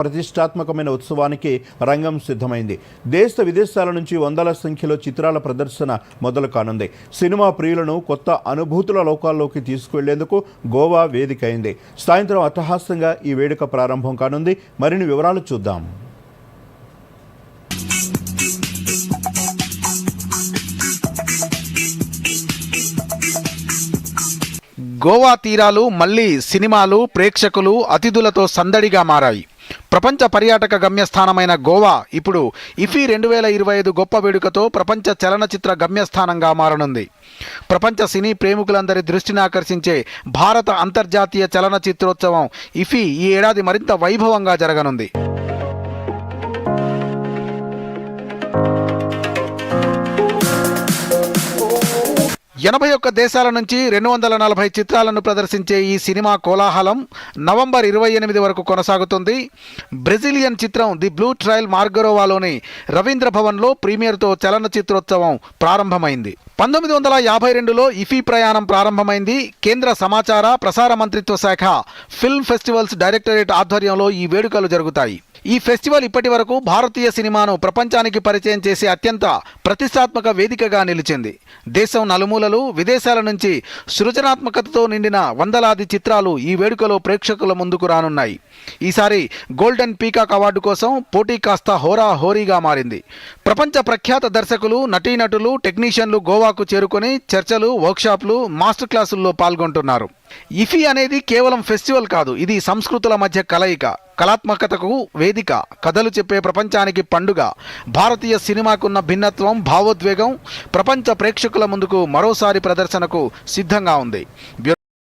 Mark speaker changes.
Speaker 1: ప్రతిష్టాత్మకమైన ఉత్సవానికి రంగం సిద్ధమైంది. దేశ విదేశాల నుంచి వందల సంఖ్యలో చిత్రాల ప్రదర్శన మొదలు కానుంది సినిమా ప్రియులను కొత్త అనుభూతుల లోకాల్లోకి తీసుకువెళ్ళేందుకు గోవా వేదిక అయింది సాయంత్రం అట్టహాసంగా ఈ వేడుక ప్రారంభం కానుంది. మరిన్ని వివరాలు చూద్దాం.
Speaker 2: గోవా తీరాలు మళ్ళీ సినిమాలు ప్రేక్షకులు అతిథులతో సందడిగా మారాయి. ప్రపంచ పర్యాటక గమ్యస్థానమైన గోవా ఇప్పుడు ఇఫీ రెండు వేల ఇరవై ఐదు గొప్ప వేడుకతో ప్రపంచ చలనచిత్ర గమ్యస్థానంగా మారనుంది. ప్రపంచ సినీ ప్రేమికులందరి దృష్టిని ఆకర్షించే భారత అంతర్జాతీయ చలనచిత్రోత్సవం ఇఫీ ఈ ఏడాది మరింత వైభవంగా జరగనుంది. ఎనభై ఒక్క దేశాల నుంచి రెండు వందల నలభై చిత్రాలను ప్రదర్శించే ఈ సినిమా కోలాహలం నవంబర్ ఇరవై ఎనిమిది వరకు కొనసాగుతుంది. బ్రెజిలియన్ చిత్రం ది బ్లూ ట్రయల్ మార్గరోవాలోని రవీంద్ర భవన్లో ప్రీమియర్తో చలనచిత్రోత్సవం ప్రారంభమైంది. పంతొమ్మిది వందల యాభై రెండులో ఇఫీ ప్రయాణం ప్రారంభమైంది. కేంద్ర సమాచార ప్రసార మంత్రిత్వ శాఖ ఫిల్మ్ ఫెస్టివల్స్ డైరెక్టరేట్ ఆధ్వర్యంలో ఈ వేడుకలు జరుగుతాయి. ఈ ఫెస్టివల్ ఇప్పటి వరకు భారతీయ సినిమాను ప్రపంచానికి పరిచయం చేసే అత్యంత ప్రతిష్టాత్మక వేదికగా నిలిచింది. దేశం నలుమూల నలుమూలలు విదేశాల నుంచి సృజనాత్మకతతో నిండిన వందలాది చిత్రాలు ఈ వేడుకలో ప్రేక్షకుల ముందుకు రానున్నాయి. ఈసారి గోల్డెన్ పీకాక్ అవార్డు కోసం పోటీ కాస్త హోరా హోరీగా మారింది. ప్రపంచ ప్రఖ్యాత దర్శకులు నటీనటులు టెక్నీషియన్లు గోవాకు చేరుకొని చర్చలు వర్క్షాప్లు మాస్టర్ క్లాసుల్లో పాల్గొంటున్నారు. ఇఫీ అనేది కేవలం ఫెస్టివల్ కాదు ఇది సంస్కృతుల మధ్య కలయిక కళాత్మకతకు వేదిక కథలు చెప్పే ప్రపంచానికి పండుగ భారతీయ సినిమాకున్న భిన్నత్వం భావోద్వేగం ప్రపంచ ప్రేక్షకుల ముందుకు మరోసారి ప్రదర్శనకు సిద్ధంగా ఉంది.